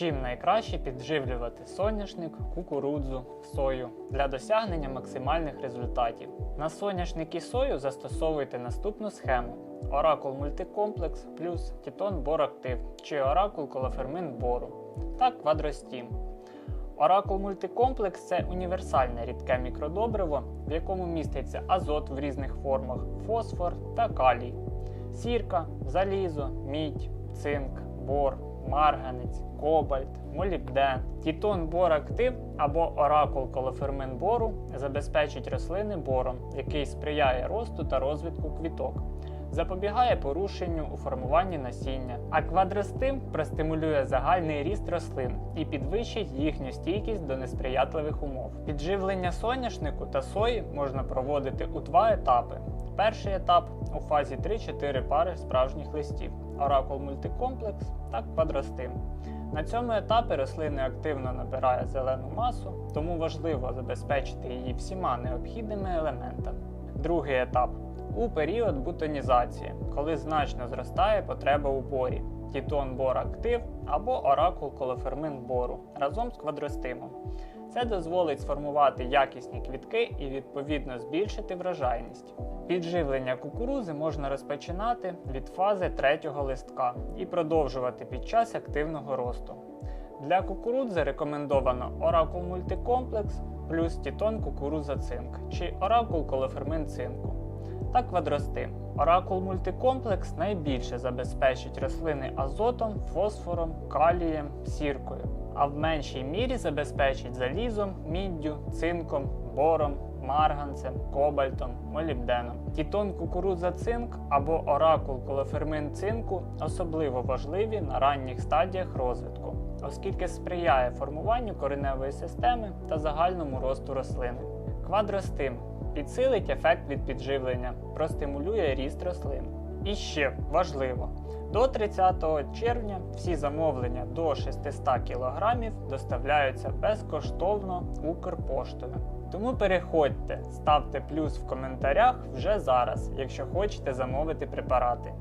Чим найкраще підживлювати соняшник, кукурудзу, сою для досягнення максимальних результатів. На соняшник і сою застосовуйте наступну схему: Оракул мультикомплекс плюс Тітон Бор Актив чи Оракул Колофермин Бору та Квадростім. Оракул мультикомплекс це універсальне рідке мікродобриво, в якому міститься азот в різних формах, фосфор та калій, сірка, залізо, мідь, цинк, бор, марганець, кобальт, молібден. Тітон борактив або оракул колофермин бору забезпечить рослини бором, який сприяє росту та розвитку квіток. Запобігає порушенню у формуванні насіння, а квадростим простимулює загальний ріст рослин і підвищить їхню стійкість до несприятливих умов. Підживлення соняшнику та сої можна проводити у два етапи. Перший етап у фазі 3-4 пари справжніх листів, оракул мультикомплекс та квадростим. На цьому етапі рослини активно набирає зелену масу, тому важливо забезпечити її всіма необхідними елементами. Другий етап у період бутонізації, коли значно зростає потреба у борі, тітон бор актив або оракул колофермин бору разом з квадростимом. Це дозволить сформувати якісні квітки і відповідно збільшити врожайність. Підживлення кукурузи можна розпочинати від фази третього листка і продовжувати під час активного росту. Для кукурудзи рекомендовано оракул мультикомплекс плюс тітон кукуруза цинк чи оракул колофермин цинку та квадростим. Оракул мультикомплекс найбільше забезпечить рослини азотом, фосфором, калієм, сіркою, а в меншій мірі забезпечить залізом, міддю, цинком, бором, марганцем, кобальтом, молібденом. Тітон кукурудза цинк або оракул колофермин цинку особливо важливі на ранніх стадіях розвитку, оскільки сприяє формуванню кореневої системи та загальному росту рослини. Квадростим підсилить ефект від підживлення, простимулює ріст рослин. І ще важливо, до 30 червня всі замовлення до 600 кг доставляються безкоштовно Укрпоштою. Тому переходьте, ставте плюс в коментарях вже зараз, якщо хочете замовити препарати.